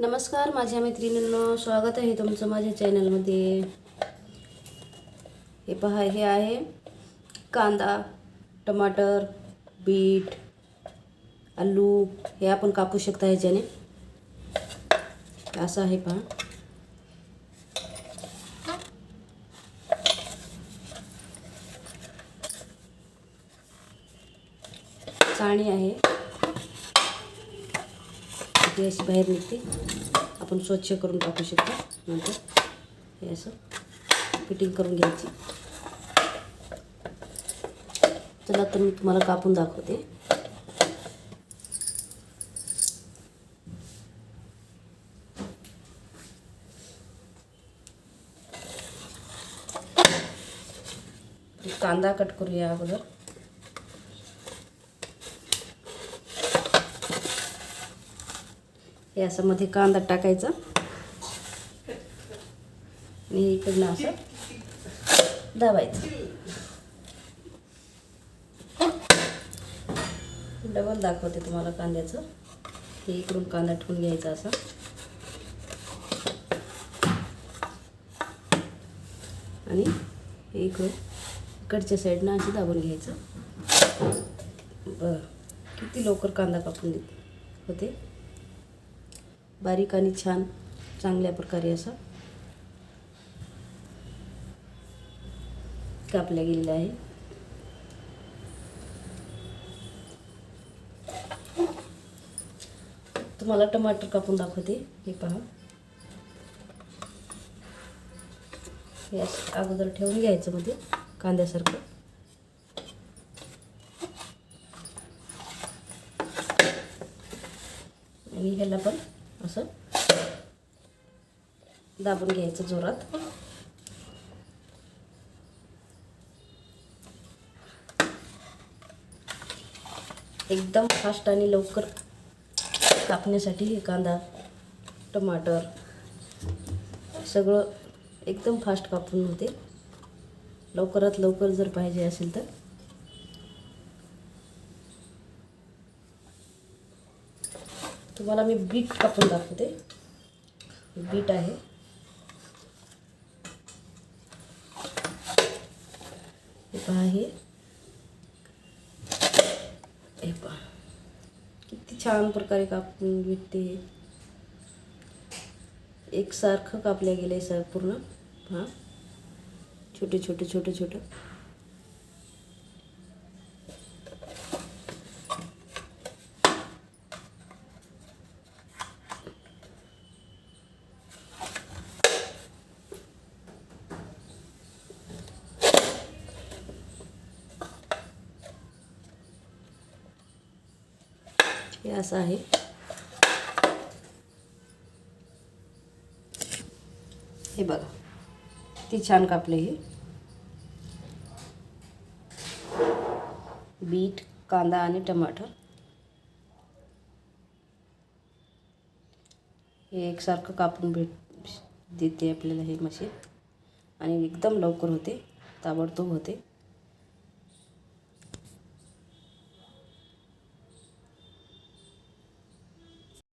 नमस्कार माझ्या मैत्रिणींनो स्वागत आहे तुमचं माझ्या चॅनलमध्ये. हे पहा हे आहे कांदा टमाटर बीट आलू हे आपण कापू शकता ह्याच्याने. असं आहे पहा. चाणी आहे. ती अशी बाहेर निघते. आपण स्वच्छ करून टाकू शकतो नंतर. हे असं फिटिंग करून घ्यायची. चला तर मी तुम्हाला कापून दाखवते. कांदा कट करूया अगोदर. हे असं मध्ये कांदा टाकायचा. आणि इकडनं असं दाबायचं. डबल दाखवते तुम्हाला कांद्याचं. हे इकडून कांदा ठेवून घ्यायचा असा. आणि हे इकडून इकडच्या साईडनं अशी दाबून घ्यायचं. बरं किती लवकर कांदा कापून देत? होते? बारीक आणि छान चांगल्या प्रकारे असं कापल्या गेलेलं आहे. तुम्हाला टमाटर कापून दाखवते. हे पहा. हे अगोदर ठेवून घ्यायचं मध्ये कांद्यासारखं. आणि ह्याला पण असं. दाबून घ्यायचं जोरात. एकदम फास्ट आणि लवकर कापण्यासाठी हे कांदा टमाटर सगळं एकदम फास्ट कापून होते. लवकरात लवकर जर पाहिजे असेल तर. तुम्हाला मी बीट कापून दाखवते. बीट आहे. हे पहा हे. हे पहा. किती छान प्रकारे कापून भेटते हे. एकसारखं कापल्या गेलं आहे सर पूर्ण. हां. छोटे छोटे छोटे छोटे. हे असं आहे. हे बघा. ती छान कापले हे. बीट कांदा आणि टमाटर. हे एकसारखं कापून भेट देते आपल्याला हे मशीन. आणि एकदम लवकर होते. ताबडतोब होते.